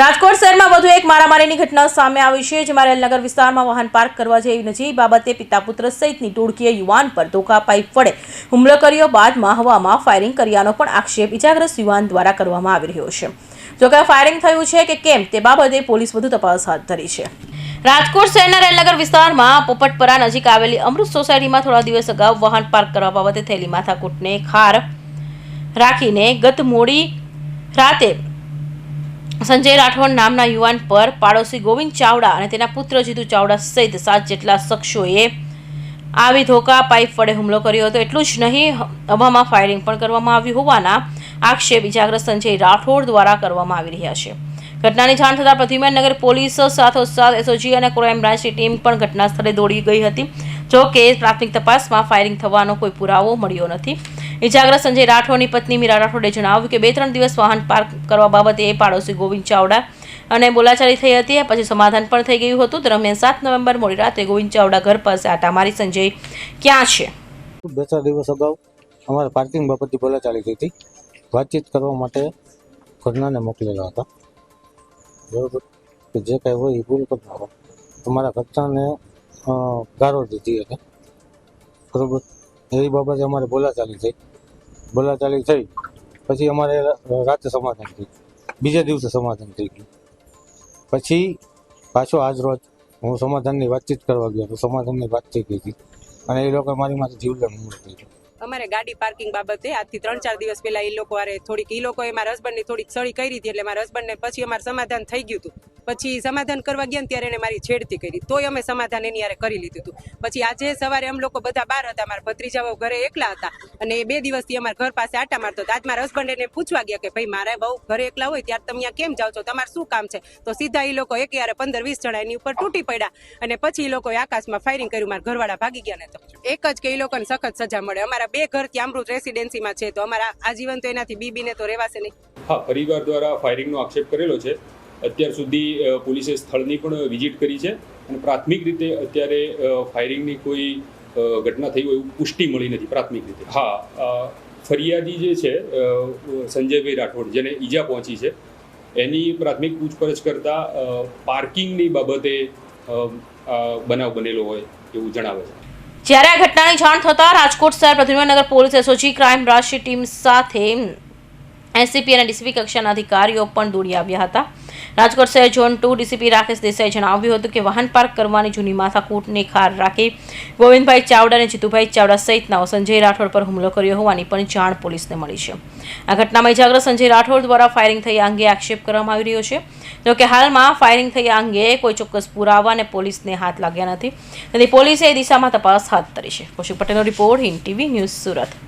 રાજકોટ શહેરમાં વધુ એક મારામારીની ઘટના સામે આવી છે, જેમાં રેલનગર વિસ્તારમાં વાહન પાર્ક કરવા જેવી નજીક બાબતે પિતા પુત્ર સહિતની ટોળકીએ યુવાન પર ધોકા પાઇપ વડે હુમલો કર્યો. બાદમાં હવામાં ફાયરિંગ કર્યાનો પણ આક્ષેપ ઇજાગ્રસ્ત યુવાન દ્વારા કરવામાં આવી રહ્યો છે. જોકે ફાયરિંગ થયું છે કે કેમ તે બાબતે પોલીસ વધુ તપાસ હાથ ધરી છે. રાજકોટ શહેરના રેલનગર વિસ્તારમાં પોપટપરા નજીક આવેલી અમૃત સોસાયટીમાં થોડા દિવસ અગાઉ વાહન પાર્ક કરવા બાબતે થયેલી માથાકૂટને ખાર રાખીને ગત મોડી રાતે સંજય રાઠોડ નામના યુવાન પર પાડોશી ગોવિંદ ચાવડા અને તેના પુત્ર જીતુ ચાવડા સહિત સાત જેટલા શખ્સોએ આવી ધોકા પાઇપ વડે હુમલો કર્યો હતો. એટલું જ નહીં હવામાં ફાયરિંગ પણ કરવામાં આવ્યું હોવાના આક્ષેપ ઇજાગ્રસ્ત સંજય રાઠોડ દ્વારા કરવામાં આવી રહ્યા છે. ઘટનાની જાણ થતાં પ્રદ્યુમન નગર પોલીસ સાથોસાથ એસઓજી અને ક્રાઇમ બ્રાન્ચની ટીમ પણ ઘટના સ્થળે દોડી ગઈ હતી. જો કે પ્રાથમિક તપાસમાં ફાયરિંગ થવાનો કોઈ પુરાવો મળ્યો નથી. ઇજાગ્રસ્ત સંજય રાઠોડની પત્ની મીરા રાઠોડે જણાવ્યું કે બે ત્રણ દિવસ વાહન પાર્ક કરવા બાબતે પાડોશી ગોવિંદ ચાવડા અને બોલાચાલી થઈ હતી. પછી સમાધાન પણ થઈ ગયું હતું. દરમિયાન સાત નવેમ્બર મોડી રાતે ગોવિંદ ચાવડા ઘર પાસે આટા મારી સંજય ક્યાં છે? બે ત્રણ દિવસ અગાઉ અમારે પાર્કિંગ બાબતથી બોલાચાલી થઈ હતી. વાતચીત કરવા માટે ઘરનાને મોકલેલા હતા. બરોબર? કે જે કાંઈ હોય એ ભૂલ કરી નાખો તમારા ઘટનાને ગારો દીધી હતી. બરોબર? એ બાબતે અમારે બોલાચાલી થઈ. બોલાચાલી થઈ. પછી અમારે રાતે સમાધાન થયું બીજા દિવસે સમાધાન થઈ ગયું. પછી પાછો આજ રોજ હું સમાધાનની વાતચીત કરવા ગયો તો સમાધાનની વાત થઈ ગઈ હતી. અને એ લોકો મારી માથે જીવલેણ હુમલો કર્યો. અમારે ગાડી પાર્કિંગ બાબતે આજથી ત્રણ ચાર દિવસ પહેલા એ લોકો અરે થોડીક એ લોકોએ મારા હસબન્ડની થોડીક સળી કરી હતી એટલે મારા હસબન્ડને પછી અમારે સમાધાન થઈ ગયું હતું. પછી સમાધાન કરવા ગયા ત્યારે એને મારી છેડતી કરી. તોય અમે સમાધાન એની યારે કરી લીધું હતું. પછી આજે સવારે અમે લોકો બધા બહાર હતા. મારા ભત્રીજાઓ ઘરે એકલા હતા. અને એ બે દિવસથી અમારા ઘર પાસે આટા મારતો હતો. આજ મારા હસબન્ડ એને પૂછવા ગયા કે, ભાઈ, મારા બહુ ઘરે એકલા હોય ત્યારે તમે અહીંયા કેમ જાઓ છો? તમારે શું કામ છે? તો સીધા એ લોકો એક યારે પંદર, વીસ જણા એની ઉપર તૂટી પડ્યા. અને પછી એ લોકોએ આકાશમાં ફાયરિંગ કર્યું. મારા ઘરવાળા ભાગી ગયા ને તો. એક જ કે એ લોકોને સખત સજા મળે. અમારા બે ઘર ત્યાં અમૃત રેસિડેન્સીમાં છે, તો અમારા આજીવન તો એનાથી બીબીને તો રહેવાશે નહીં. હા, પરિવાર દ્વારા ફાયરિંગનો આક્ષેપ કરેલો છે. અત્યાર સુધી પોલીસે સ્થળની પણ વિઝિટ કરી છે અને પ્રાથમિક રીતે અત્યારે ફાયરિંગની કોઈ ઘટના થઈ હોય એવું પુષ્ટિ મળી નથી, પ્રાથમિક રીતે. હા ફરિયાદી જે છે સંજયભાઈ રાઠોડ, જેને ઈજા પહોંચી છે, એની પ્રાથમિક પૂછપરછ કરતાં પાર્કિંગની બાબતે બનાવ બનેલો હોય એવું જણાવે છે. જ્યારે આ ઘટનાની જાણ થતાં રાજકોટ શહેર પ્રતિમાનગર પોલીસ એસઓજી ક્રાઇમ બ્રાન્ચની ટીમ સાથે એસીપી અને ડીસીપી કક્ષાના અધિકારીઓ પણ દોડી આવ્યા હતા. રાજકોટ શહેર ઝોન ટુ ડીસીપી રાકેશ દેસાઈએ જણાવ્યું હતું કે વાહન પાર્ક કરવાની જૂની માથાકૂટને ખાર રાખી ગોવિંદભાઈ ચાવડા અને જીતુભાઈ ચાવડા સહિતનાઓ સંજય રાઠોડ પર હુમલો કર્યો હોવાની પણ જાણ પોલીસને મળી છે. આ ઘટનામાં ઇજાગ્રસ્ત સંજય રાઠોડ દ્વારા ફાયરિંગ થઈ અંગે આક્ષેપ કરવામાં આવી રહ્યો છે. જોકે હાલમાં ફાયરિંગ થઈ અંગે કોઈ ચોક્કસ પુરાવા અને પોલીસને હાથ લાગ્યા નથી. તેથી પોલીસે એ દિશામાં તપાસ હાથ ધરી છે. કૌશિક પટેલનો report Hind TV news Surat.